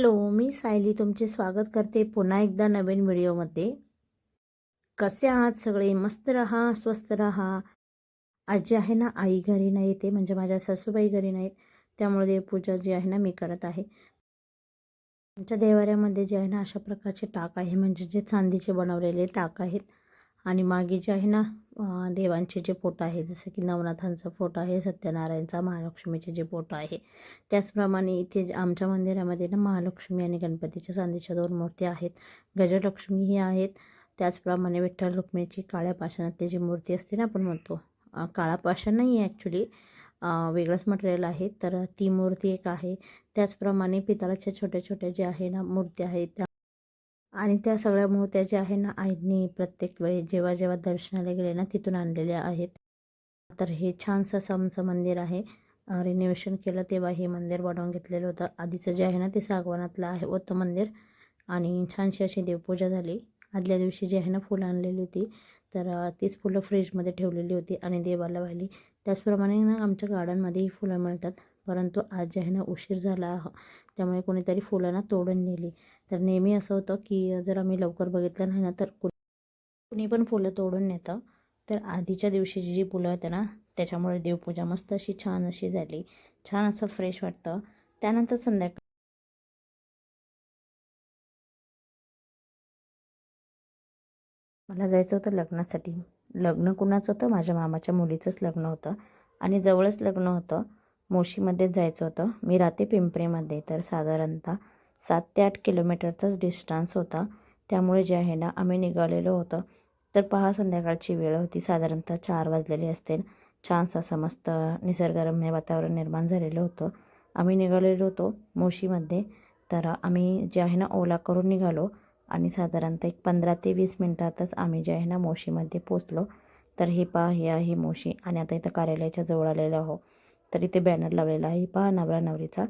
Hello मी सायली तुमचे स्वागत करते पुन्हा एकदा नवीन व्हिडिओमध्ये. कसे आहात सगळे? मस्त राहा स्वस्त राहा. आजी आहे ना आई घरी नाही येते म्हणजे माझ्या सासूबाई घरी नाहीत. त्यामुळे देवपूजा जी आहे ना मी करत आहे. आमच्या देवाऱ्यामध्ये जे आहे ना अशा प्रकारचे टाक आहे म्हणजे जे चांदीचे बनवलेले टाक आहेत. आणि मागे जे आहे ना देवांचे जे फोटो आहे जसं की नवनाथांचा फोटो आहे सत्यनारायणचा महालक्ष्मीचे जे फोटो आहे त्याचप्रमाणे इथे जे आमच्या मंदिरामध्ये ना महालक्ष्मी आणि गणपतीच्या चांदीच्या दोन मूर्ती आहेत. गजलक्ष्मी ही आहेत. त्याचप्रमाणे विठ्ठल रुक्मिणीची काळ्या पाषाणातली जी मूर्ती असते ना आपण म्हणतो काळा पाषाण नाही आहे ॲक्च्युली वेगळंच मटेरियल आहे तर ती मूर्ती एक आहे. त्याचप्रमाणे पितळाच्या छोट्या छोट्या ज्या आहे ना मूर्ती आहेत त्या आणि त्या सगळ्या मूर्त्या ज्या आहे ना आईंनी प्रत्येक वेळी जेव्हा जेव्हा दर्शनाला गेले ना तिथून आणलेल्या आहेत. तर हे छानसं समचं आमचं मंदिर आहे. रिनोव्हेशन केलं तेव्हा हे मंदिर बनवून घेतलेलं होतं. आधीचं जे आहे ना ते सागवानातलं आहे होतं मंदिर. आणि छानशी अशी देवपूजा झाली. आदल्या दिवशी जी आहे ना फुलं आणलेली होती. तर तीच फुलं फ्रीजमध्ये ठेवलेली होती आणि देवाला वाहिली. त्याचप्रमाणे ना आमच्या गार्डनमध्येही फुलं मिळतात. परंतु आज जे आहे ना उशीर झाला त्यामुळे कोणीतरी फुलं ना तोडून नेली. तर नेहमी असं होतं की जर आम्ही लवकर बघितलं नाही ना तर कुणी पण फुलं तोडून नेतं. तर आधीच्या दिवशीची जी फुलं होत्या ना त्याच्यामुळे देवपूजा मस्त अशी छान अशी झाली. छान असं फ्रेश वाटतं. त्यानंतर संध्याकाळ मला जायचं होतं लग्नासाठी. लग्न कुणाचं होतं? माझ्या मामाच्या मुलीचंच लग्न होतं. आणि जवळच लग्न होतं. मोशीमध्येच जायचं होतं. मी राहते पिंपरीमध्ये तर साधारणतः सात ते आठ किलोमीटरचाच डिस्टन्स होता. त्यामुळे जे आहे ना आम्ही निघालेलो होतं. तर पहा संध्याकाळची वेळ होती. साधारणतः चार वाजलेली असतील. छानसं असं मस्त निसर्गरम्य वातावरण निर्माण झालेलं होतं. आम्ही निघालेलो होतो मोशीमध्ये. तर आम्ही जे आहे ना ओला करून निघालो आणि साधारणतः एक पंधरा ते वीस मिनटातच आम्ही जे आहे ना मोशीमध्ये पोचलो तर हे पहा हे आहे मोशी. आणि आता इथं कार्यालयाच्या जवळ आलेलो आहो तर इथे बॅनर लावलेला आहे. पहा नवरा नवरीचा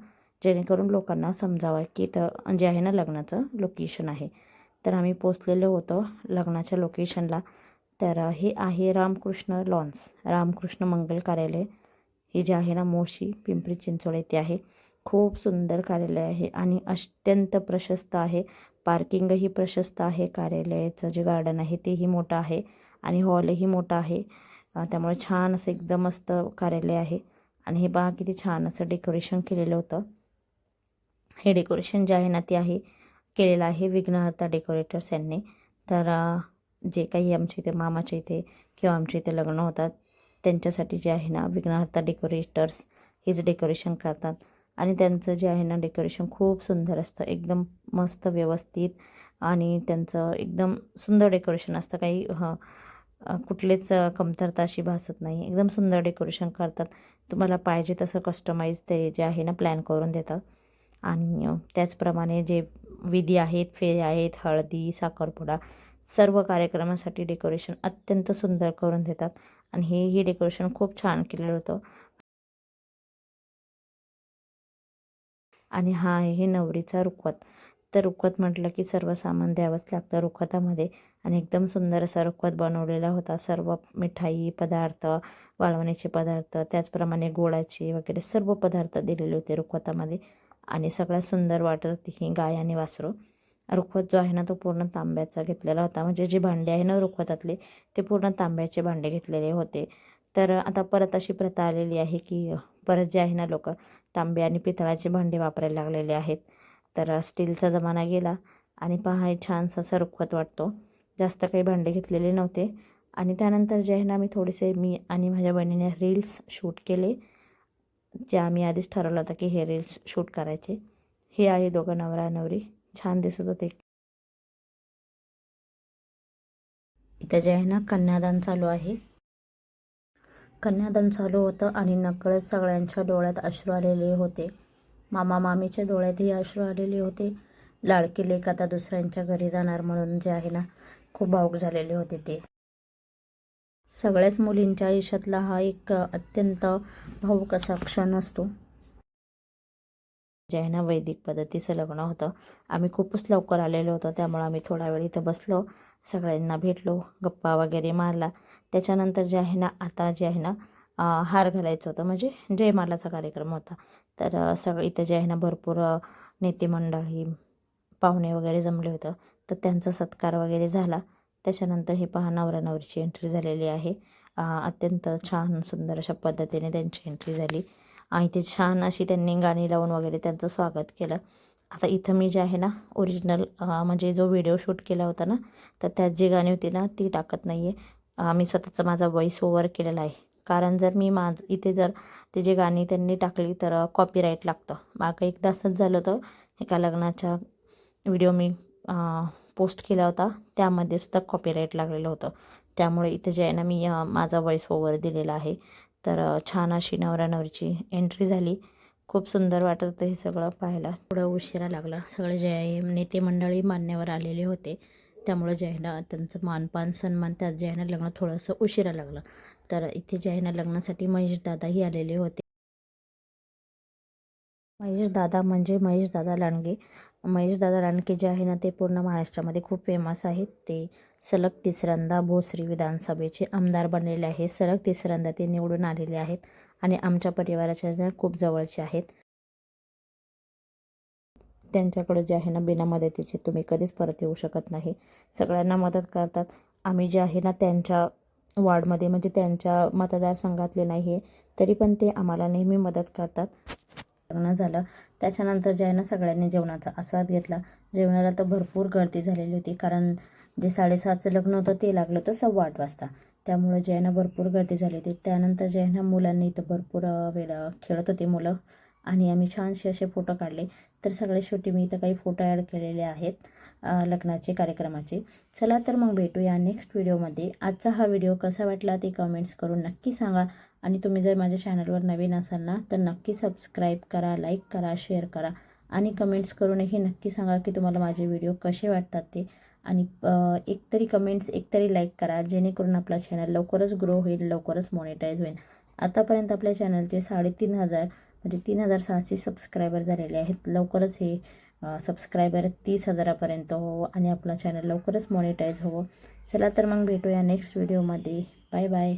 जेणेकरून लोकांना समजावं की इथं जे आहे ना लग्नाचं लोकेशन आहे. तर आम्ही पोचलेलो होतो लग्नाच्या लोकेशनला तर हे आहे रामकृष्ण लॉन्स रामकृष्ण मंगल कार्यालय. हे जे आहे ना मोशी पिंपरी चिंचवड येथे आहे. खूप सुंदर कार्यालय आहे आणि अत्यंत प्रशस्त आहे. पार्किंगही प्रशस्त आहे. कार्यालयाचं जे गार्डन आहे तेही मोठं आहे आणि हॉलही मोठं आहे. त्यामुळे छान असं एकदम मस्त कार्यालय आहे. आणि हे पहा किती छान असं डेकोरेशन केलेलं होतं. हे डेकोरेशन जे आहे ना ते आहे केलेलं आहे विघ्नहर्ता डेकोरेटर्स यांनी. तर जे काही आमच्या इथे मामाच्या इथे किंवा आमच्या इथे लग्न होतात त्यांच्यासाठी जे आहे ना विघ्नहर्ता डेकोरेटर्स हेच डेकोरेशन करतात. आणि त्यांचं जे आहे ना डेकोरेशन खूप सुंदर असतं. एकदम मस्त व्यवस्थित आणि त्यांचं एकदम सुंदर डेकोरेशन असतं. काही हं कुठलेच कमतरता अशी भासत नाही. एकदम सुंदर डेकोरेशन करतात. तुम्हाला पाहिजे तसं कस्टमाइज ते जे आहे ना प्लॅन करून देतात. आणि त्याचप्रमाणे जे विधी आहेत फेरे आहेत हळदी साखरपुडा सर्व कार्यक्रमासाठी डेकोरेशन अत्यंत सुंदर करून देतात. आणि हे ही डेकोरेशन खूप छान केलेलं होतं. आणि हा आहे नवरीचा रुखवत. तर रुखवत म्हटलं की सर्व सामान द्यावंच लागतं रुखवतामध्ये. आणि एकदम सुंदर असा रुखवत बनवलेला होता. सर्व मिठाई पदार्थ वाळवण्याचे पदार्थ त्याचप्रमाणे गोडाचे वगैरे सर्व पदार्थ दिलेले होते रुखवतामध्ये. आणि सगळ्यात सुंदर वाटत होती ही गाय आणि वासरू. रुखवत जो आहे ना तो पूर्ण तांब्याचा घेतलेला होता. म्हणजे जे भांडे आहे ना रुखवतातले ते पूर्ण तांब्याचे भांडे घेतलेले होते. तर आता परत अशी प्रथा आलेली आहे की परत जे आहे ना लोक तांबे आणि पितळाचे भांडे वापरायला लागलेले आहेत. तर स्टीलचा जमाना गेला आणि पहा हे छानसा असा रुखवत वाटतो. जास्त काही भांडे घेतलेले नव्हते. आणि त्यानंतर जे आहे ना मी थोडेसे मी आणि माझ्या बहिणीने रील्स शूट केले. जे आम्ही आधीच ठरवलं होतं की हे रील्स शूट करायचे. हे आहे दोघं नवरा नवरी. छान दिसत होते. इथं जे आहे ना कन्यादान चालू आहे. कन्यादान चालू होतं आणि नकळत सगळ्यांच्या डोळ्यात अश्रू आलेले होते. मामा मामीच्या डोळ्यातही अश्रू आलेले होते. लाडकी लेक आता दुसऱ्यांच्या घरी जाणार म्हणून जे आहे ना खूप भाऊक झालेले होते ते. सगळ्याच मुलींच्या आयुष्यातला हा एक अत्यंत भाऊक असा क्षण असतो. जे आहे ना वैदिक पद्धतीचं लग्न होतं. आम्ही खूपच लवकर आलेलो होतो. त्यामुळे आम्ही थोडा वेळ इथं बसलो. सगळ्यांना भेटलो. गप्पा वगैरे मारला. त्याच्यानंतर जे आहे ना आता जे आहे ना हार घालायचं होतं. म्हणजे जयमालाचा कार्यक्रम होता. तर सगळं इथं जे आहे ना भरपूर नेतेमंडळी नेते मंडळी पाहुणे वगैरे जमले होतं. तर त्यांचा सत्कार वगैरे झाला. त्याच्यानंतर हे पहा नवरा नवरीची एंट्री झालेली आहे. अत्यंत छान सुंदर अशा पद्धतीने त्यांची एंट्री झाली. आणि ते छान अशी त्यांनी गाणी लावून वगैरे त्यांचं स्वागत केलं. आता इथं मी जे आहे ना ओरिजिनल म्हणजे जो व्हिडिओ शूट केला होता ना तर त्यात जी गाणी होती ना ती टाकत नाही आहे मी स्वतःचा माझा व्हॉईस ओवर केलेला आहे. कारण जर मी माझ इथे जर ते जे गाणी त्यांनी टाकली तर कॉपीराईट लागतं. मागं एकदा असंच झालं होतं एका लग्नाच्या व्हिडिओ मी पोस्ट केला होता. त्यामध्ये सुद्धा कॉपीराईट लागलेलं होतं. त्यामुळे इथे जे आहे ना मी माझा व्हॉईस ओव्हर दिलेला आहे. तर छान अशी नवरा नवरीची एंट्री झाली. खूप सुंदर वाटत होतं हे सगळं पाहायला. थोडं उशिरा लागला. सगळे जे आहे नेते मंडळी मान्यवर आलेले होते. त्यामुळे जे आहे ना त्यांचं मानपान सन्मान त्यात जे आहे ना लग्न थोडंसं उशिरा लागलं. तर इथे जे आहे ना लग्नासाठी महेश दादाही आलेले होते. महेश दादा म्हणजे महेश दादा लांडगे. महेश दादा लांडगे जे आहे ना ते पूर्ण महाराष्ट्रामध्ये खूप फेमस आहेत. ते सलग तिसऱ्यांदा भोसरी विधानसभेचे आमदार बनलेले आहे सलग तिसऱ्यांदा ते निवडून आलेले आहेत आणि आमच्या परिवाराच्या खूप जवळचे आहेत. त्यांच्याकडे जे आहे ना बिना मदतीचे तुम्ही कधीच परत येऊ शकत नाही. सगळ्यांना मदत करतात. आम्ही जे आहे ना त्यांच्या वॉर्डमध्ये म्हणजे त्यांच्या मतदारसंघातले नाही आहे तरी पण ते आम्हाला नेहमी मदत करतात. लग्न झालं. त्याच्यानंतर जे आहे ना सगळ्यांनी जेवणाचा आस्वाद घेतला. जेवणाला तर भरपूर गर्दी झालेली होती. कारण जे साडेसातचं लग्न होतं ते लागलं होतं सव्वा आठ वाजता. त्यामुळे जे आहे ना भरपूर गर्दी झाली होती. त्यानंतर जे आहे ना मुलांनी इथं भरपूर वेळ खेळत होते मुलं. आणि आम्ही छानसे असे फोटो काढले. तर सगळे शेवटी मी इथं काही फोटो ॲड केलेले आहेत लग्नाचे कार्यक्रमाचे. चला तर मग भेटूया नेक्स्ट व्हिडिओमध्ये. आजचा हा व्हिडिओ कसा वाटला ते कमेंट्स करून नक्की सांगा. आणि तुम्ही जर माझ्या चॅनलवर नवीन असाल ना तर नक्की सबस्क्राईब करा लाईक करा शेअर करा. आणि कमेंट्स करूनही नक्की सांगा की तुम्हाला माझे व्हिडिओ कसे वाटतात ते. आणि एकतरी एक तरी कमेंट्स एक तरी लाईक करा जेणेकरून आपला चॅनल लवकरच ग्रो होईल लवकरच मॉनिटाईज होईल. आतापर्यंत आपल्या चॅनलचे साडेतीन हजार म्हणजे तीन हजार सहाशे सबस्क्रायबर झालेले आहेत. लवकरच हे सबस्क्रायबर तीस हजारापर्यंत हो आणि आपला चॅनल लवकरच मॉनिटाईज हो चला तर मग भेटूया नेक्स्ट व्हिडिओमध्ये बाय बाय